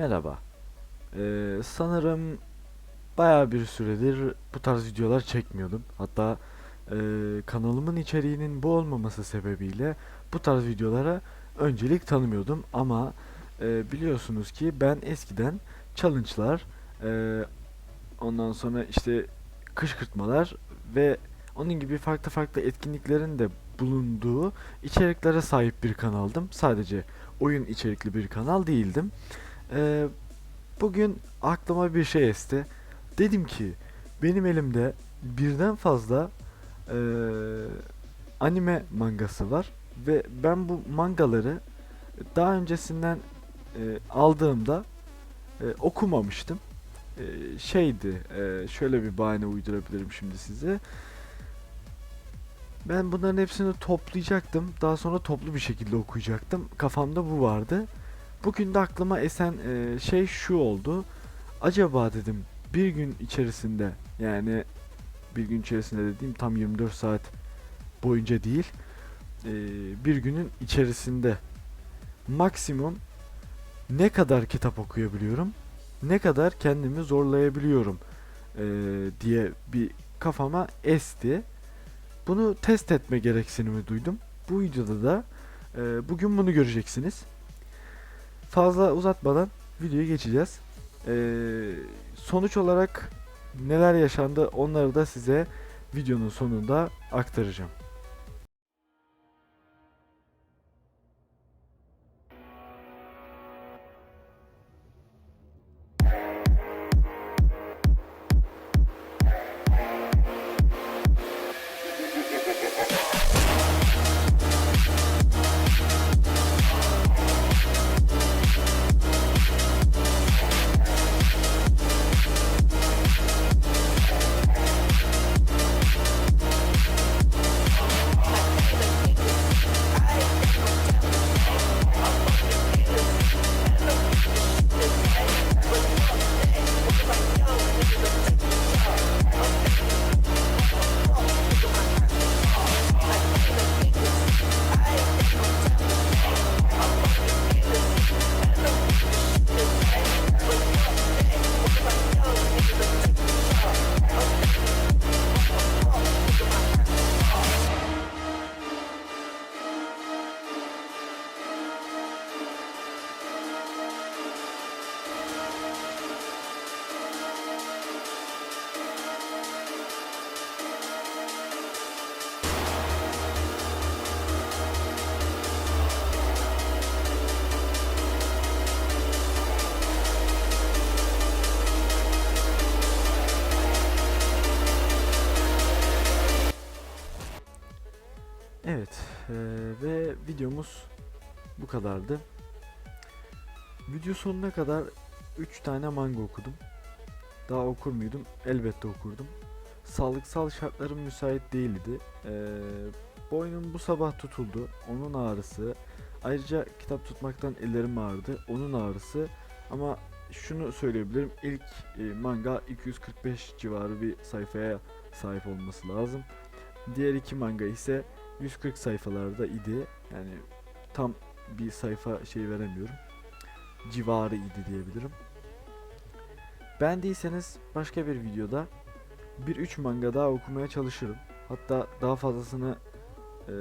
Merhaba. Ee, sanırım baya bir süredir bu tarz videolar çekmiyordum. Hatta e, kanalımın içeriğinin bu olmaması sebebiyle bu tarz videolara öncelik tanımıyordum. Ama e, biliyorsunuz ki ben eskiden challenge'lar, e, ondan sonra işte kışkırtmalar ve onun gibi farklı farklı etkinliklerin de bulunduğu içeriklere sahip bir kanaldım. Sadece oyun içerikli bir kanal değildim. Ee, bugün aklıma bir şey esti. Dedim ki benim elimde birden fazla eee, anime mangası var ve ben bu mangaları daha öncesinden e, aldığımda e, okumamıştım. E, şeydi, e, şöyle bir bahane uydurabilirim şimdi size. Ben bunların hepsini toplayacaktım. Daha sonra toplu bir şekilde okuyacaktım. Kafamda bu vardı. Bugün de aklıma esen e, şey şu oldu. Acaba dedim bir gün içerisinde yani bir gün içerisinde dediğim tam 24 saat boyunca değil e, bir günün içerisinde maksimum ne kadar kitap okuyabiliyorum ne kadar kendimi zorlayabiliyorum e, diye bir kafama esti. Bunu test etme gereksinimi duydum. Bu videoda da e, bugün bunu göreceksiniz. Fazla uzatmadan videoya geçeceğiz. Ee, sonuç olarak neler yaşandı onları da size videonun sonunda aktaracağım. Evet eee, ve videomuz bu kadardı. Video sonuna kadar 3 tane manga okudum. Daha okur muydum? Elbette okurdum. Sağlıksal şartlarım müsait değildi. Eee boynum bu sabah tutuldu. Onun ağrısı. Ayrıca kitap tutmaktan ellerim ağrıdı. Onun ağrısı. Ama şunu söyleyebilirim. İlk e, manga 245 civarı bir sayfaya sahip olması lazım. Diğer iki manga ise 140 sayfalarda idi. Yani tam bir sayfa şey veremiyorum. Civarı idi diyebilirim. Beğendiyseniz başka bir videoda bir üç manga daha okumaya çalışırım. Hatta daha fazlasını e,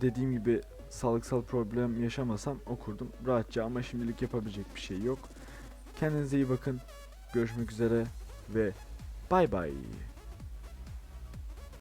dediğim gibi sağlıksal problem yaşamasam okurdum rahatça ama şimdilik yapabilecek bir şey yok. Kendinize iyi bakın. Görüşmek üzere ve bay bay.